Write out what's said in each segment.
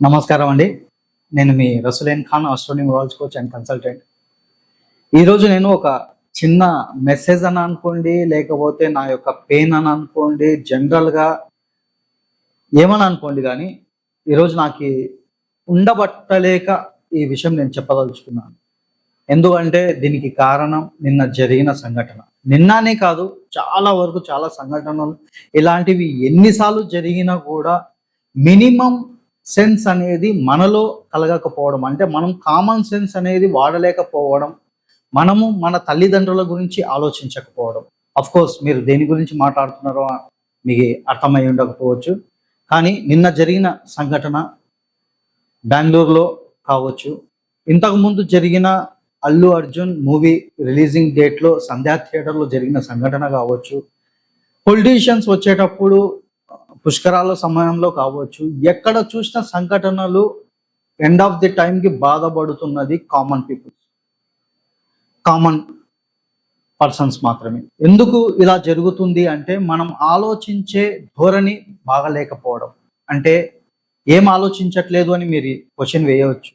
నమస్కారం అండి. నేను మీ రసులేన్ ఖాన్ ఆస్ట్రోనింగ్ వరల్డ్ కోచ్ అండ్ కన్సల్టెంట్ ఈరోజు నేను ఒక చిన్న మెసేజ్ అని అనుకోండి లేకపోతే నా యొక్క పెయిన్ అని అనుకోండి జనరల్గా ఏమని అనుకోండి కానీ ఈరోజు నాకు ఉండబట్టలేక ఈ విషయం నేను చెప్పదలుచుకున్నాను. ఎందుకంటే దీనికి కారణం నిన్న జరిగిన సంఘటన. నిన్ననే కాదు చాలా వరకు చాలా సంఘటనలు. ఇలాంటివి ఎన్నిసార్లు జరిగినా కూడా మినిమం సెన్స్ అనేది మనలో కలగకపోవడం అంటే మనం కామన్ సెన్స్ అనేది వాడలేకపోవడం మనము మన తల్లిదండ్రుల గురించి ఆలోచించకపోవడం. అఫ్ కోర్స్ మీరు దేని గురించి మాట్లాడుతున్నారో మీకు అర్థమై ఉండకపోవచ్చు. కానీ నిన్న జరిగిన సంఘటన బెంగళూరులో కావచ్చు. ఇంతకుముందు జరిగిన అల్లు అర్జున్ మూవీ రిలీజింగ్ డేట్లో సంధ్యా థియేటర్లో జరిగిన సంఘటన కావచ్చు. పొలిటీషియన్స్ వచ్చేటప్పుడు పుష్కరాల సమయంలో కావచ్చు ఎక్కడ చూసిన సంఘటనలు ఎండ్ ఆఫ్ ది టైంకి బాధపడుతున్నది కామన్ పీపుల్ కామన్ పర్సన్స్ మాత్రమే. ఎందుకు ఇలా జరుగుతుంది అంటే మనం ఆలోచించే ధోరణి బాగలేకపోవడం. అంటే ఏం ఆలోచించట్లేదు అని మీరు క్వశ్చన్ వేయవచ్చు.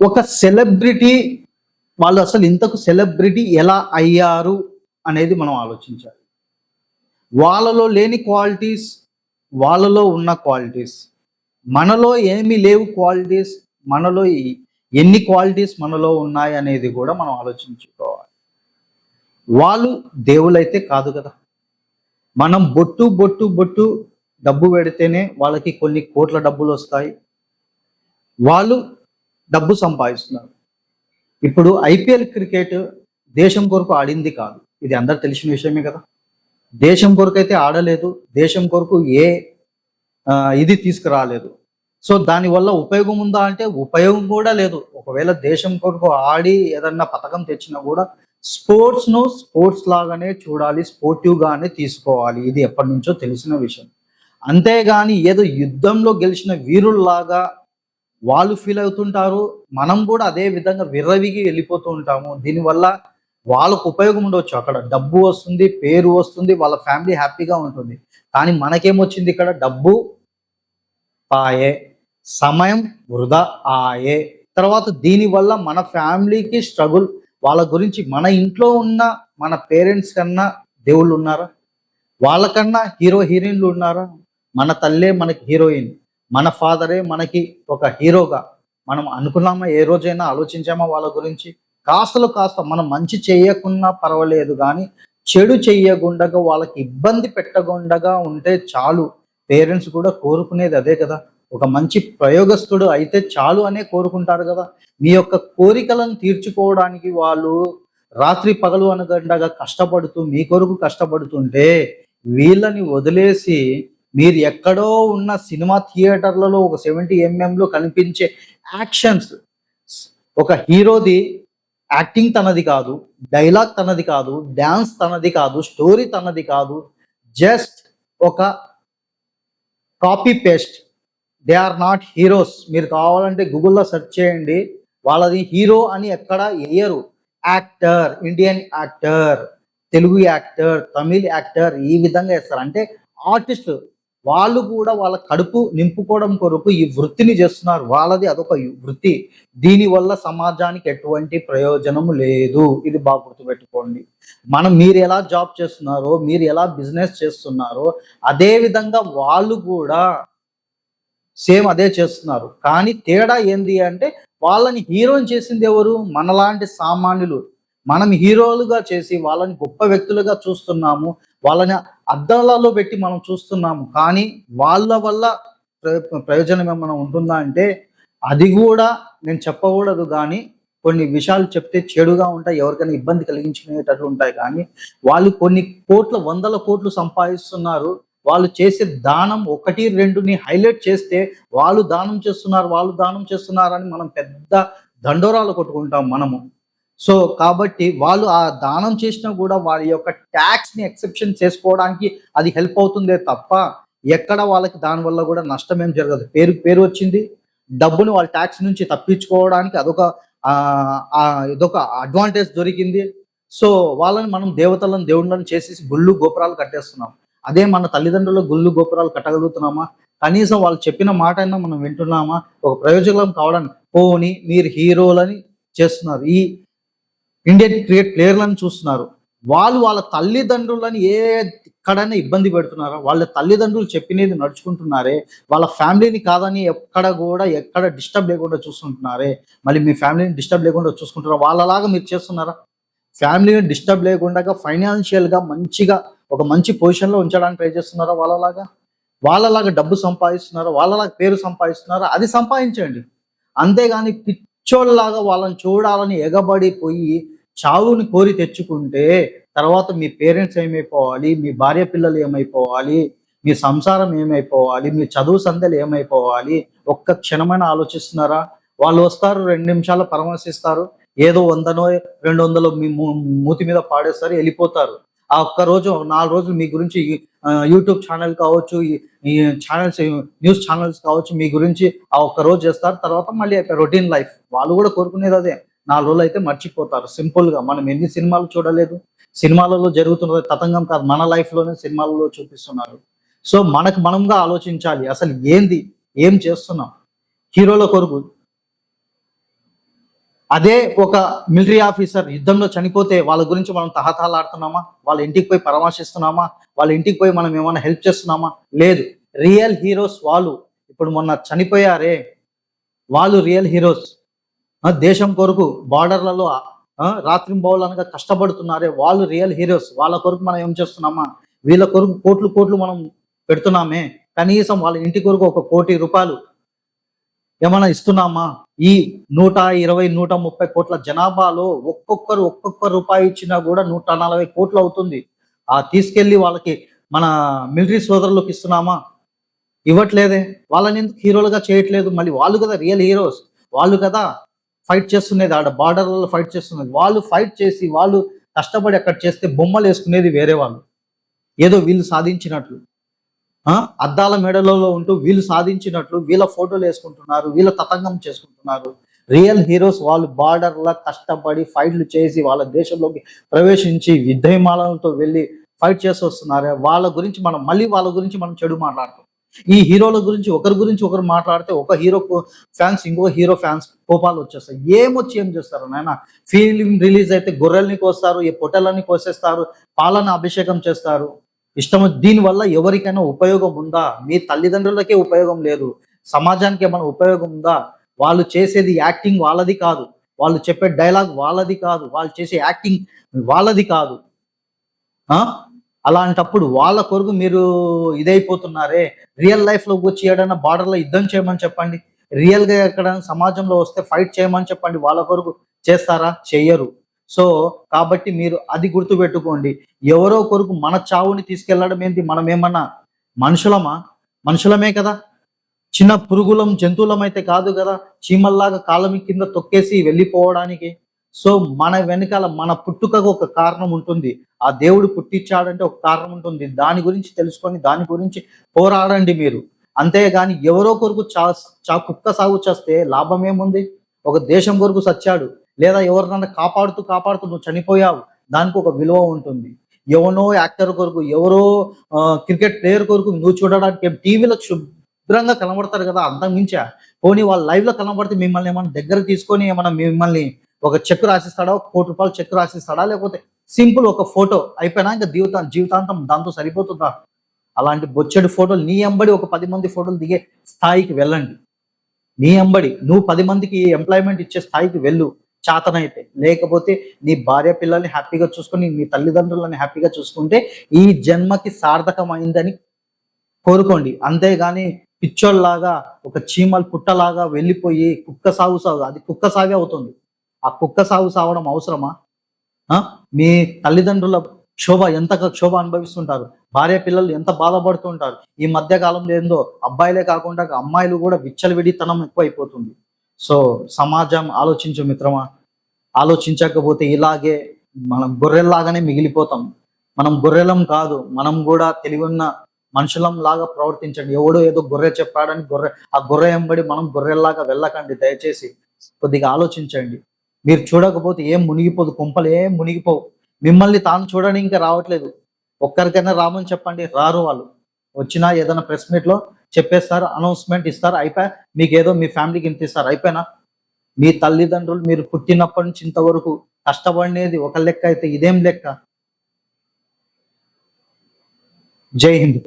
ఒక సెలబ్రిటీ వాళ్ళు అసలు ఇంతకు సెలబ్రిటీ ఎలా అయ్యారు అనేది మనం ఆలోచించాలి. వాళ్ళలో లేని క్వాలిటీస్ వాళ్ళలో ఉన్న క్వాలిటీస్ మనలో ఏమి లేవు క్వాలిటీస్ మనలో ఈ- ఎన్ని క్వాలిటీస్ మనలో ఉన్నాయి అనేది కూడా మనం ఆలోచించుకోవాలి. వాళ్ళు దేవులైతే కాదు కదా. మనం బొట్టు బొట్టు బొట్టు డబ్బు పెడితేనే వాళ్ళకి కొన్ని కోట్ల డబ్బులు వస్తాయి. వాళ్ళు డబ్బు సంపాదిస్తున్నారు. ఇప్పుడు ఐపీఎల్ క్రికెట్ దేశం కొరకు ఆడింది కాదు. ఇది అందరు తెలిసిన విషయమే కదా. దేశం కొరకు అయితే ఆడలేదు దేశం కొరకు ఏ ఇది తీసుకురాలేదు. సో దానివల్ల ఉపయోగం ఉందా అంటే ఉపయోగం కూడా లేదు. ఒకవేళ దేశం కొరకు ఆడి ఏదన్నా పథకం తెచ్చినా కూడా స్పోర్ట్స్ను స్పోర్ట్స్ లాగానే చూడాలి స్పోర్టివ్గానే తీసుకోవాలి. ఇది ఎప్పటి నుంచో తెలిసిన విషయం. అంతేగాని ఏదో యుద్ధంలో గెలిచిన వీరుల్లాగా వాళ్ళు ఫీల్ అవుతుంటారు. మనం కూడా అదే విధంగా విర్రవిగి వెళ్ళిపోతూ ఉంటాము. దీనివల్ల వాళ్ళకు ఉపయోగం ఉండవచ్చు అక్కడ డబ్బు వస్తుంది పేరు వస్తుంది వాళ్ళ ఫ్యామిలీ హ్యాపీగా ఉంటుంది. కానీ మనకేమొచ్చింది ఇక్కడ? డబ్బు పాయే సమయం వృధా ఆయే. తర్వాత దీనివల్ల మన ఫ్యామిలీకి స్ట్రగుల్ వాళ్ళ గురించి మన ఇంట్లో ఉన్న మన పేరెంట్స్ కన్నా దేవుళ్ళు ఉన్నారా? వాళ్ళకన్నా హీరో హీరోయిన్లు ఉన్నారా? మన తల్లే మనకి హీరోయిన్ మన ఫాదరే మనకి ఒక హీరోగా. మనం అనుకున్నామా? ఏ రోజైనా ఆలోచించామా వాళ్ళ గురించి? కాస్తలు కాస్త మనం మంచి చేయకున్నా పర్వాలేదు కానీ చెడు చెయ్యకుండగా వాళ్ళకి ఇబ్బంది పెట్టకుండా ఉంటే చాలు. పేరెంట్స్ కూడా కోరుకునేది అదే కదా. ఒక మంచి ప్రయోగస్తుడు అయితే చాలు అనే కోరుకుంటారు కదా. మీ యొక్క కోరికలను తీర్చుకోవడానికి వాళ్ళు రాత్రి పగలు అనగండగా కష్టపడుతూ మీ కొరకు కష్టపడుతుంటే వీళ్ళని వదిలేసి మీరు ఎక్కడో ఉన్న సినిమా థియేటర్లలో ఒక సెవెంటీ ఎంఎంలో కనిపించే యాక్షన్స్. ఒక హీరోది యాక్టింగ్ తనది కాదు డైలాగ్ తనది కాదు డ్యాన్స్ తనది కాదు స్టోరీ తనది కాదు జస్ట్ ఒక copy paste. They are not heroes. మీరు కావాలంటే గూగుల్లో సెర్చ్ చేయండి. వాళ్ళది హీరో అని ఎక్కడ వేయరు actor Indian actor Telugu actor Tamil actor ఈ విధంగా వేస్తారు. అంటే ఆర్టిస్ట్ వాళ్ళు కూడా వాళ్ళ కడుపు నింపుకోవడం కొరకు ఈ వృత్తిని చేస్తున్నారు. వాళ్ళది అదొక వృత్తి. దీనివల్ల సమాజానికి ఎటువంటి ప్రయోజనం లేదు. ఇది బాగా గుర్తుపెట్టుకోండి. మనం మీరు ఎలా జాబ్ చేస్తున్నారో మీరు ఎలా బిజినెస్ చేస్తున్నారో అదే విధంగా వాళ్ళు కూడా సేమ్ అదే చేస్తున్నారు. కానీ తేడా ఏంది అంటే వాళ్ళని హీరోని చేసింది ఎవరు? మనలాంటి సామాన్యులు. మనం హీరోలుగా చేసి వాళ్ళని గొప్ప వ్యక్తులుగా చూస్తున్నాము వాళ్ళని అద్దాలలో పెట్టి మనం చూస్తున్నాము. కానీ వాళ్ళ వల్ల ప్రయోజనం ఏమైనా ఉంటుందా అంటే అది కూడా నేను చెప్పకూడదు. కానీ కొన్ని విషయాలు చెప్తే చెడుగా ఉంటాయి ఎవరికైనా ఇబ్బంది కలిగించుకునేటట్లు ఉంటాయి. కానీ వాళ్ళు కొన్ని కోట్ల వందల కోట్లు సంపాదిస్తున్నారు. వాళ్ళు చేసే దానం ఒకటి రెండుని హైలైట్ చేస్తే వాళ్ళు దానం చేస్తున్నారు వాళ్ళు దానం చేస్తున్నారని మనం పెద్ద దండోరాలు కొట్టుకుంటాం మనము. సో కాబట్టి వాళ్ళు ఆ దానం చేసినా కూడా వారి యొక్క ట్యాక్స్ని ఎక్సెప్షన్ చేసుకోవడానికి అది హెల్ప్ అవుతుందే తప్ప ఎక్కడ వాళ్ళకి దానివల్ల కూడా నష్టం ఏం జరగదు. పేరు పేరు వచ్చింది. డబ్బును వాళ్ళ ట్యాక్స్ నుంచి తప్పించుకోవడానికి అదొక ఇదొక అడ్వాంటేజ్ దొరికింది. సో వాళ్ళని మనం దేవతలను దేవుళ్ళని చేసేసి గుళ్ళు గోపురాలు కట్టేస్తున్నాం. అదే మన తల్లిదండ్రుల గుళ్ళు గోపురాలు కట్టగలుగుతున్నామా? కనీసం వాళ్ళు చెప్పిన మాట అయినా మనం వింటున్నామా? ఒక ప్రయోజనం కావడానికి పోని మీరు హీరోలని చేస్తున్నారు. ఈ ఇండియన్ క్రికెట్ ప్లేయర్లను చూస్తున్నారు. వాళ్ళు వాళ్ళ తల్లిదండ్రులని ఏ ఎక్కడైనా ఇబ్బంది పెడుతున్నారా? వాళ్ళ తల్లిదండ్రులు చెప్పినది నడుచుకుంటున్నారే? వాళ్ళ ఫ్యామిలీని కాదని ఎక్కడ కూడా ఎక్కడ డిస్టర్బ్ లేకుండా చూసుకుంటున్నారే మళ్ళీ మీ ఫ్యామిలీని డిస్టర్బ్ లేకుండా చూసుకుంటున్నారా? వాళ్ళలాగా మీరు చేస్తున్నారా? ఫ్యామిలీని డిస్టర్బ్ లేకుండా ఫైనాన్షియల్గా మంచిగా ఒక మంచి పొజిషన్లో ఉంచడానికి ట్రై చేస్తున్నారా వాళ్ళలాగా? వాళ్ళలాగా డబ్బు సంపాదిస్తున్నారా? వాళ్ళలాగా పేరు సంపాదిస్తున్నారా? అది సంపాదించండి. అంతేగాని పిచ్చోళ్ళలాగా వాళ్ళని చూడాలని ఎగబడిపోయి చావుని కోరి తెచ్చుకుంటే తర్వాత మీ పేరెంట్స్ ఏమైపోవాలి? మీ భార్య పిల్లలు ఏమైపోవాలి? మీ సంసారం ఏమైపోవాలి? మీ చదువు సందలు ఏమైపోవాలి? ఒక్క క్షణమైన ఆలోచిస్తున్నారా? వాళ్ళు వస్తారు రెండు నిమిషాలు పరామర్శిస్తారు. ఏదో వందనో రెండు వందలు మీ మూతి మీద పాడేస్తారు వెళ్ళిపోతారు. ఆ ఒక్క రోజు నాలుగు రోజులు మీ గురించి యూట్యూబ్ ఛానల్ కావచ్చు ఈ- ఈ ఛానల్స్ న్యూస్ ఛానల్స్ కావచ్చు మీ గురించి ఆ ఒక్క రోజు చేస్తారు. తర్వాత మళ్ళీ రొటీన్ లైఫ్. వాళ్ళు కూడా కోరుకునేది అదే. నాలుగు రోజులు అయితే మర్చిపోతారు. సింపుల్గా మనం ఎన్ని సినిమాలు చూడలేదు. సినిమాలలో జరుగుతున్నది తతంగం కాదు. మన లైఫ్లోనే సినిమాలలో చూపిస్తున్నారు. సో మనకు మనంగా ఆలోచించాలి. అసలు ఏంది? ఏం చేస్తున్నాం? హీరోల కొరకు అదే ఒక మిలిటరీ ఆఫీసర్ యుద్ధంలో చనిపోతే వాళ్ళ గురించి మనం తహతహలాడుతున్నామా? వాళ్ళ ఇంటికి పోయి పరామర్శిస్తున్నామా? వాళ్ళ ఇంటికి పోయి మనం ఏమైనా హెల్ప్ చేస్తున్నామా? లేదు. రియల్ హీరోస్ వాళ్ళు. ఇప్పుడు మొన్న చనిపోయారే. వాళ్ళు రియల్ హీరోస్ దేశం కొరకు బార్డర్లలో రాత్రింబౌలనగా కష్టపడుతున్నారే వాళ్ళు రియల్ హీరోస్. వాళ్ళ కొరకు మనం ఏం చేస్తున్నామా? వీళ్ళ కొరకు కోట్లు కోట్లు మనం పెడుతున్నామే. కనీసం వాళ్ళ ఇంటి కొరకు ఒక కోటి రూపాయలు ఏమైనా ఇస్తున్నామా? ఈ నూట ఇరవై నూట ముప్పై కోట్ల జనాభాలో ఒక్కొక్కరు ఒక్కొక్క రూపాయి ఇచ్చినా కూడా నూట నలభై కోట్లు అవుతుంది. ఆ తీసుకెళ్ళి వాళ్ళకి మన మిలిటరీ సోదరులకు ఇస్తున్నామా? ఇవ్వట్లేదే. వాళ్ళని ఎందుకు హీరోలుగా చేయట్లేదు? మళ్ళీ వాళ్ళు కదా రియల్ హీరోస్. వాళ్ళు కదా ఫైట్ చేస్తున్నది ఆడ బార్డర్లలో ఫైట్ చేస్తున్నది. వాళ్ళు ఫైట్ చేసి వాళ్ళు కష్టపడి అక్కడ చేస్తే బొమ్మలు వేసుకునేది వేరే వాళ్ళు. ఏదో వీళ్ళు సాధించినట్లు. ఆ, అద్దాల మెడలలో ఉంటూ వీళ్ళు సాధించినట్లు వీళ్ళ ఫోటోలు వేసుకుంటున్నారు వీళ్ళ తతంగం చేసుకుంటున్నారు. రియల్ హీరోస్ వాళ్ళు బార్డర్ల కష్టపడి ఫైట్లు చేసి వాళ్ళ దేశంలోకి ప్రవేశించి యుద్ధ వెళ్ళి ఫైట్ చేసి వస్తున్నారు. వాళ్ళ గురించి మనం మళ్ళీ వాళ్ళ గురించి మనం చెడు మాట్లాడతాం. ఈ హీరోల గురించి ఒకరి గురించి ఒకరు మాట్లాడితే ఒక హీరో ఫ్యాన్స్ ఇంకో హీరో ఫ్యాన్స్ కోపాలు వచ్చేస్తాయి. ఏమొచ్చి ఏం చేస్తారు నాయన. ఫిలిం రిలీజ్ అయితే గొర్రెల్ని కోస్తారు ఈ పొట్టెలని కోసేస్తారు పాలన అభిషేకం చేస్తారు. ఇష్టం దీని వల్ల ఎవరికైనా ఉపయోగం ఉందా? మీ తల్లిదండ్రులకే ఉపయోగం లేదు. సమాజానికి ఏమైనా ఉపయోగం ఉందా? వాళ్ళు చేసేది యాక్టింగ్ వాళ్ళది కాదు. వాళ్ళు చెప్పే డైలాగ్ వాళ్ళది కాదు. వాళ్ళు చేసే యాక్టింగ్ వాళ్ళది కాదు. అలాంటప్పుడు వాళ్ళ కొరకు మీరు ఇదైపోతున్నారే? రియల్ లైఫ్లోకి వచ్చి ఏడైనా బార్డర్లో యుద్ధం చేయమని చెప్పండి. రియల్గా ఎక్కడైనా సమాజంలో వస్తే ఫైట్ చేయమని చెప్పండి. వాళ్ళ కొరకు చేస్తారా? చెయ్యరు. సో కాబట్టి మీరు అది గుర్తుపెట్టుకోండి. ఎవరో కొరకు మన చావుని తీసుకెళ్ళడం ఏంటి మనం ఏమన్నా మనుషులమా? మనుషులమే కదా. చిన్న పురుగులం జంతువులం అయితే కాదు కదా. చీమల్లాగా కాలం కింద తొక్కేసి వెళ్ళిపోవడానికి. సో మన వెనకాల మన పుట్టుకకు ఒక కారణం ఉంటుంది. ఆ దేవుడు పుట్టించాడంటే ఒక కారణం ఉంటుంది. దాని గురించి తెలుసుకొని దాని గురించి పోరాడండి మీరు. అంతేగాని ఎవరో కొరకు చా చా కుక్క సాగు చేస్తే లాభం ఏముంది? ఒక దేశం కొరకు సచ్చాడు. లేదా ఎవరినన్నా కాపాడుతూ కాపాడుతూ నువ్వు చనిపోయావు. దానికి ఒక విలువ ఉంటుంది. ఎవనో యాక్టర్ కొరకు ఎవరో క్రికెట్ ప్లేయర్ కొరకు నువ్వు చూడడానికి టీవీలో శుభ్రంగా కనబడతారు కదా అంతకు మించా పోనీ వాళ్ళు లైవ్లో కనబడితే మిమ్మల్ని ఏమన్నా దగ్గర తీసుకొని ఏమన్నా మిమ్మల్ని ఒక చెక్ రాసిస్తాడా? ఒక కోటి రూపాయలు చెక్ రాసిస్తాడా? లేకపోతే సింపుల్ ఒక ఫోటో అయిపోయినా ఇంకా జీవితా జీవితాంతం దాంతో సరిపోతుందా? అలాంటి బొచ్చడి ఫోటోలు నీ ఎంబడి ఒక పది మంది ఫోటోలు దిగే స్థాయికి వెళ్ళండి. నీ ఎంబడి నువ్వు పది మందికి ఎంప్లాయ్మెంట్ ఇచ్చే స్థాయికి వెళ్ళు. చాతనైతే. లేకపోతే నీ భార్య పిల్లల్ని హ్యాపీగా చూసుకొని నీ తల్లిదండ్రులని హ్యాపీగా చూసుకుంటే ఈ జన్మకి సార్థకమైందని కోరుకోండి. అంతేగాని పిచ్చోళ్ళలాగా ఒక చీమల పుట్టలాగా వెళ్ళిపోయి కుక్క సాగు సాగు అది కుక్క సాగే అవుతుంది. ఆ కుక్క సాగు సావడం అవసరమా? ఆ? మీ తల్లిదండ్రుల క్షోభ ఎంత క్షోభ అనుభవిస్తుంటారు? భార్య పిల్లలు ఎంత బాధపడుతుంటారు? ఈ మధ్య కాలంలో ఏందో అబ్బాయిలే కాకుండా అమ్మాయిలు కూడా విచ్చలవిడితనం ఎక్కువైపోతుంది. సో సమాజం ఆలోచించు మిత్రమా. ఆలోచించకపోతే ఇలాగే మనం గొర్రెల్లాగానే మిగిలిపోతాం. మనం గొర్రెలం కాదు. మనం కూడా తెలివిన్న మనుషులం లాగా ప్రవర్తించండి. ఎవడో ఏదో గొర్రె చెప్పాడని గొర్రె ఆ గొర్రె ఎంబడి మనం గొర్రెల్లాగా వెళ్ళకండి. దయచేసి కొద్దిగా ఆలోచించండి. మీరు చూడకపోతే ఏం మునిగిపోదు కుంపలు ఏం మునిగిపోవు. మిమ్మల్ని తాను చూడడానికి ఇంకా రావట్లేదు. ఒక్కరికైనా రామని చెప్పండి రారు వాళ్ళు. వచ్చినా ఏదైనా ప్రెస్ మీట్లో చెప్పేస్తారు అనౌన్స్మెంట్ ఇస్తారు అయిపోయా? మీకు ఏదో మీ ఫ్యామిలీకి ఇంత ఇస్తారు అయిపోయినా? మీ తల్లిదండ్రులు మీరు పుట్టినప్పటి నుంచి ఇంతవరకు కష్టపడినది ఒక లెక్క అయితే ఇదేం లెక్క? జై హింద్.